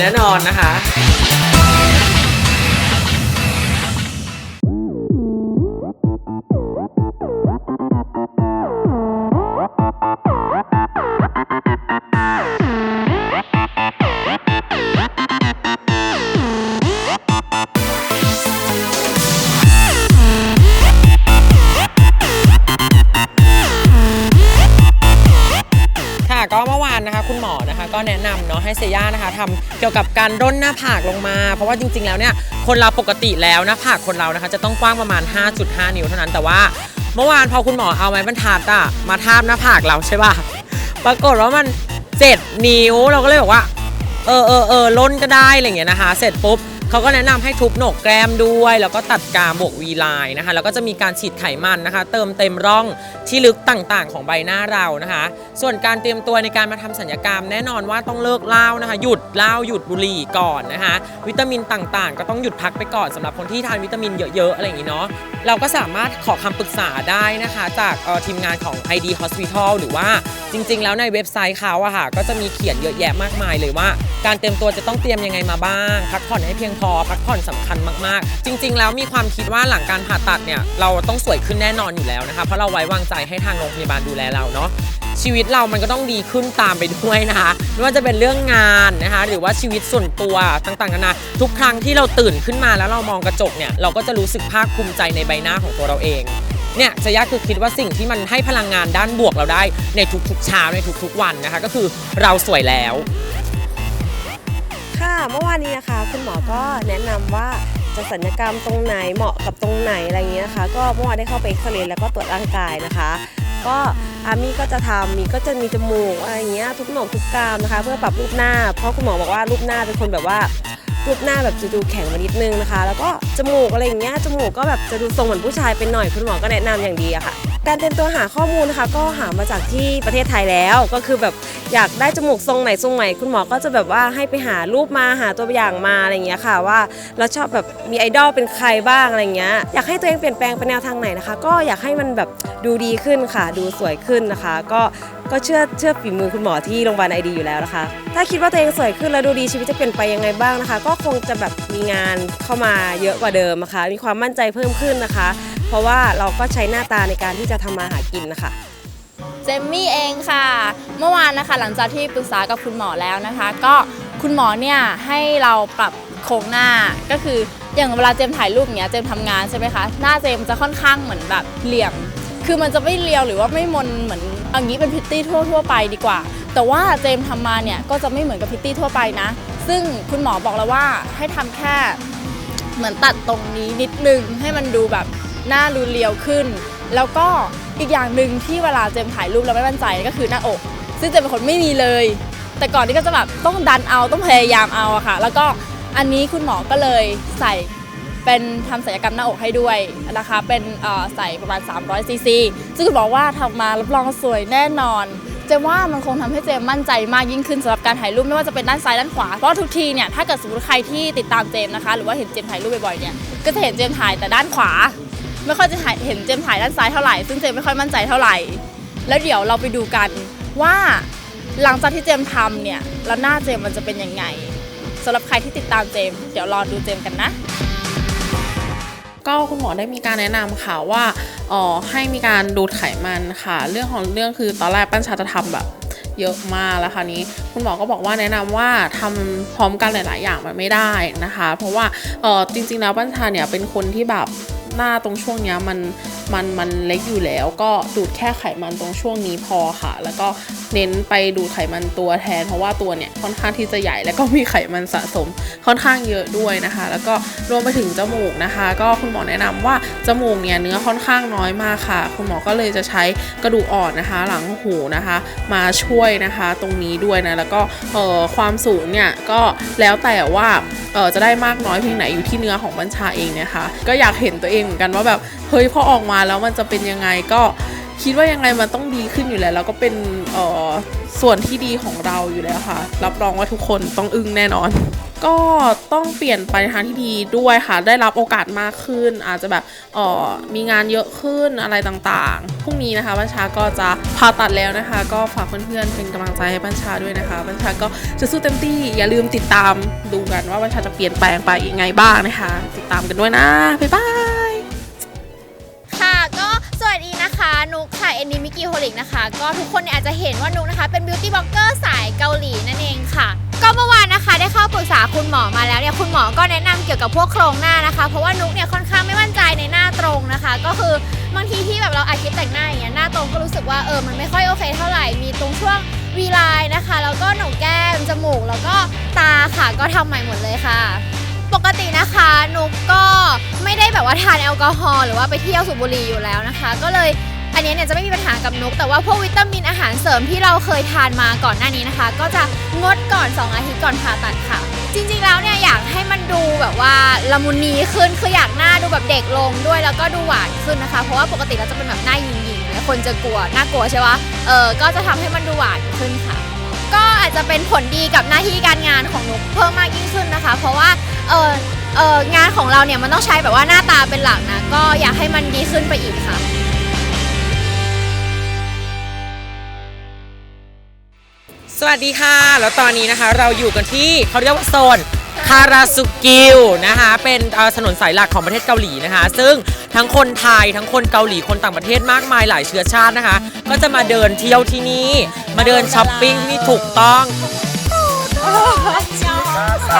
แน่นอนนะคะ นนะคะ คุณหมอนะคะ ก็แนะนำเนาะให้เซย่านะคะทำเกี่ยวกับการร่นหน้าผากลงมา เพราะว่าจริงๆแล้วเนี่ยคนเราปกติแล้วหน้าผากคนเรานะคะ จะต้องกว้างประมาณ 5.5 นิ้วเท่านั้นแต่ว่าเมื่อวานพอคุณหมอเอาไม้บรรทัดอะมาทาบหน้าผากเราใช่ป่ะปรากฏว่ามัน 7 นิ้วเราก็เลยบอกว่า เออเออเออล้นก็ได้อะไรอย่างเงี้ยนะคะ เสร็จปุ๊บ เขาก็แนะนำให้ทุบโหนกแก้มด้วย แล้วก็ตัดกามบวกวีไลน์นะคะ แล้วก็จะมีการฉีดไขมันนะคะ เติมเต็มร่องที่ลึกต่างๆ ของใบหน้าเรานะคะ ส่วนการเตรียมตัวในการมาทำสัญญกรรม แน่นอนว่าต้องเลิกเหล้านะคะ หยุดเหล้าหยุดบุหรี่ก่อนนะคะ วิตามินต่างๆ ก็ต้องหยุดพักไปก่อนสำหรับคนที่ทานวิตามินเยอะๆอะไรอย่างงี้เนาะเราก็สามารถขอคำปรึกษาได้นะคะ จากออทีมงานของ ID Hospital หรือว่าจริง ๆ แล้วในเว็บไซต์เขาอะค่ะก็จะมีเขียนเยอะแยะมากมายเลยว่า การเตรียมตัวจะต้องเตรียมยังไงมาบ้างพักผ่อนให้เพียงพอพักผ่อนสำคัญมากๆ จริง ๆ แล้วมีความคิดว่าหลังการผ่าตัดเนี่ยเราต้องสวยขึ้นแน่นอนอยู่แล้วนะคะเพราะเราไว้วางใจให้ทางโรงพยาบาลดูแลเราเนาะชีวิตเรามันก็ต้องดีขึ้นตามไปด้วยนะคะไม่ว่าจะเป็นเรื่องงานนะคะหรือว่าชีวิตส่วนตัวต่างๆนานาทุกครั้งที่เราตื่นขึ้นมาแล้วเรามองกระจกเนี่ยเราก็จะรู้สึกภาคภูมิใจในใบหน้าของตัวเราเองเนี่ยจะยากคือคิดว่าสิ่งที่มันให้พลังงานด้านบวกเราได้ในทุกๆเช้าในทุกๆวันนะคะก็คือเราสวยแล้ว เมื่อวานนี้นะคะ คุณหมอก็แนะนำว่าจะสัญญกรรมตรงไหนเหมาะกับตรงไหนอะไรอย่างเงี้ยนะคะ ก็เมื่อวานได้เข้าไปเอ็กซเรย์แล้วก็ตรวจร่างกายนะคะ ก็อามี่ก็จะทำมีก็จะมีจมูกอะไรอย่างเงี้ยทุกหนกทุกกรามนะคะ เพื่อปรับรูปหน้า เพราะคุณหมอบอกว่ารูปหน้าเป็นคนแบบว่ารูปหน้าแบบจะดูแข็งมานิดนึงนะคะ แล้วก็จมูกอะไรอย่างเงี้ยจมูกก็แบบจะดูทรงเหมือนผู้ชายเป็นหน่อยคุณหมอก็แนะนำอย่างดีอะค่ะ การเตรียมตัวหาข้อมูลนะคะ ก็หามาจากที่ประเทศไทยแล้วก็คือแบบ อยากได้จมูกทรงไหนทรงไหนคุณหมอก็จะแบบว่าให้ไปหารูปมาหาตัวอย่างมาอะไรอย่างเงี้ยค่ะว่าเราชอบแบบมีไอดอลเป็นใครบ้างอะไรเงี้ยอยากให้ตัวเองเปลี่ยนแปลงไปแนวทางไหนนะคะ ก็อยากให้มันแบบดูดีขึ้นค่ะ ดูสวยขึ้นนะคะ ก็ก็เชื่อเชื่อฝีมือคุณหมอที่โรงพยาบาลไอดีอยู่แล้วนะคะ ถ้าคิดว่าตัวเองสวยขึ้นแล้วดูดีชีวิตจะเปลี่ยนไปยังไงบ้างนะคะ ก็คงจะแบบมีงานเข้ามาเยอะกว่าเดิมนะคะ มีความมั่นใจเพิ่มขึ้นนะคะ เพราะว่าเราก็ใช้หน้าตาในการที่จะทำมาหากินนะคะ เจมมี่เองค่ะ เมื่อวานนะคะหลังจากที่ปรึกษากับคุณหมอแล้วนะคะ ก็คุณหมอเนี่ยให้เราปรับโครงหน้าก็คืออย่างเวลาเจมถ่ายรูปอย่างเงี้ยเจมทำงานใช่ไหมคะหน้าเจมจะค่อนข้างเหมือนแบบเหลี่ยม คือมันจะไม่เรียวหรือว่าไม่มนเหมือนเอย่างนี้เป็นพิตตี้ทั่วทั่วๆไปดีกว่า แต่ว่าเจมทำมาเนี่ยก็จะไม่เหมือนกับพิตตี้ทั่วไปนะ ซึ่งคุณหมอบอกแล้วว่าให้ทำแค่เหมือนตัดตรงนี้นิดนึงให้มันดูแบบหน้าดูเรียวขึ้น แล้วก็ อีกอย่างหนึ่งที่เวลาเจมถ่ายรูปแล้วไม่มั่นใจก็คือหน้าอก ซึ่งเจมเป็นคนไม่มีเลย แต่ก่อนนี้ก็จะแบบต้องดันเอาต้องพยายามเอาอะค่ะ แล้วก็อันนี้คุณหมอก็เลยใส่เป็นทำศัลยกรรมหน้าอกให้ด้วยนะคะ เป็นใส่ประมาณ 300ซีซีซึ่งคุณหมอว่าทำมารับรองสวยแน่นอน เจมว่ามันคงทำให้เจมมั่นใจมากยิ่งขึ้นสำหรับการถ่ายรูปไม่ว่าจะเป็นด้านซ้ายด้านขวา เพราะทุกทีเนี่ยถ้าเกิดสมมติใครที่ติดตามเจมนะคะ หรือว่าเห็นเจมถ่ายรูปบ่อยๆเนี่ย ก็จะเห็นเจมถ่ายแต่ด้านขวา ไม่ค่อยจะถ่ายเห็นเจมถ่ายด้านซ้ายเท่าไหร่ ซึ่งเจมไม่ค่อยมั่นใจเท่าไหร่ แล้วเดี๋ยวเราไปดูกันว่าหลังจากที่เจมทำเนี่ยแล้วหน้าเจมมันจะเป็นยังไงสำหรับใครที่ติดตามเจม เดี๋ยวรอดูเจมกันนะก็คุณหมอได้มีการแนะนำค่ะว่าอ๋อให้มีการดูดไขมันค่ะ เรื่องของเรื่องคือตอนแรกปั้นชาจะทำแบบเยอะมากแล้วคราวนี้คุณหมอก็บอกว่าแนะนำว่าทำพร้อมกันหลาย ๆ อย่างมันไม่ได้นะคะ เพราะว่าเออจริง ๆ แล้วปั้นชาเนี่ยเป็นคนที่แบบ หน้าตรงช่วงนี้มันมันมันเล็กอยู่แล้ว ก็ดูดแค่ไขมันตรงช่วงนี้พอค่ะ แล้วก็ เน้นไปดูดไขมันตัวแทน เพราะว่าตัวเนี่ยค่อนข้างที่จะใหญ่แล้วก็มีไขมันสะสมค่อนข้างเยอะด้วยนะคะ แล้วก็รวมไปถึงจมูกนะคะ ก็คุณหมอแนะนำว่าจมูกเนี่ยเนื้อค่อนข้างน้อยมากค่ะ คุณหมอก็เลยจะใช้กระดูกอ่อนนะคะ หลังหูนะคะ มาช่วยนะคะ ตรงนี้ด้วยนะแล้วก็เอ่อความสูงเนี่ยก็แล้วแต่ว่าเออจะได้มากน้อยเพียงไหนอยู่ที่เนื้อของบัญชาเองนะคะ ก็อยากเห็นตัวเองเหมือนกันว่าแบบเฮ้ยพอออกมาแล้วมันจะเป็นยังไงก็ คิดว่ายังไงมันต้องดีขึ้นอยู่แล้ว แล้วก็เป็นเอ่อส่วนที่ดีของเราอยู่แล้วค่ะ รับรองว่าทุกคนต้องอึ้งแน่นอน ก็ต้องเปลี่ยนไปทางที่ดีด้วยค่ะ ได้รับโอกาสมากขึ้น อาจจะแบบเออมีงานเยอะขึ้นอะไรต่างๆพรุ่งนี้นะคะบัญชาก็จะผ่าตัดแล้วนะคะ ก็ฝากเพื่อนๆเป็นกำลังใจให้บัญชาด้วยนะคะบัญชาก็จะสู้เต็มที่อย่าลืมติดตามดูกันว่าบัญชาจะเปลี่ยนแปลงไปยังไงบ้างนะคะ ติดตามกันด้วยนะบ๊ายบาย กิโฮลิกนะคะ ก็ทุกคนเนี่ยอาจจะเห็นว่านุกนะคะ เป็นบิวตี้บล็อกเกอร์สายเกาหลีนั่นเองค่ะ ก็เมื่อวานนะคะได้เข้าปรึกษาคุณหมอมาแล้วเนี่ยคุณหมอก็แนะนำเกี่ยวกับพวกโครงหน้านะคะ เพราะว่านุกเนี่ยค่อนข้างไม่มั่นใจในหน้าตรงนะคะ ก็คือบางทีที่แบบเราอาคิดแต่งหน้าอย่างเงี้ยหน้าตรงก็รู้สึกว่าเออมันไม่ค่อยโอเคเท่าไหร่มีตรงช่วงวีไลน์นะคะแล้วก็หนกแก้มจมูกแล้วก็ตาค่ะก็ทำใหม่หมดเลยค่ะปกตินะคะนุกก็ไม่ได้แบบว่าทานแอลกอฮอล์หรือว่าไปเที่ยวสูบบุหรี่อยู่แล้วนะคะ ก็เลย อันเนี้ยเนี่ยจะไม่มีปัญหากับนุกแต่ว่าพวกวิตามินอาหารเสริมที่เราเคยทานมาก่อนหน้านี้นะคะ ก็จะงดก่อน 2 อาทิตย์ก่อนผ่าตัดค่ะ จริงๆแล้วเนี่ยอยากให้มันดูแบบว่าละมุนนีขึ้นคืออยากหน้าดูแบบเด็กลงด้วยแล้วก็ดูหวานขึ้นนะคะ เพราะว่าปกติเราจะเป็นแบบหน้าหยิงๆแล้วคนจะกลัวน่ากลัวใช่ปะเออก็จะทำให้มันดูหวานขึ้นค่ะ ก็อาจจะเป็นผลดีกับหน้าที่การงานของนุกเพิ่มมากยิ่งขึ้นนะคะ เพราะว่าเออเอองานของเราเนี่ยมันต้องใช้แบบว่าหน้าตาเป็นหลักนะก็อยากให้มันดีขึ้นไปอีกค่ะ สวัสดีค่ะ แล้วตอนนี้นะคะเราอยู่กันที่เขาเรียกว่าโซนคาราสุกิวนะคะ เป็นเอ่อถนนสายหลักของประเทศเกาหลีนะคะ ซึ่งทั้งคนไทยทั้งคนเกาหลีคนต่างประเทศมากมายหลายเชื้อชาตินะคะ ก็จะมาเดินเที่ยวที่นี่ มาเดินช้อปปิ้งที่นี่ถูกต้องอ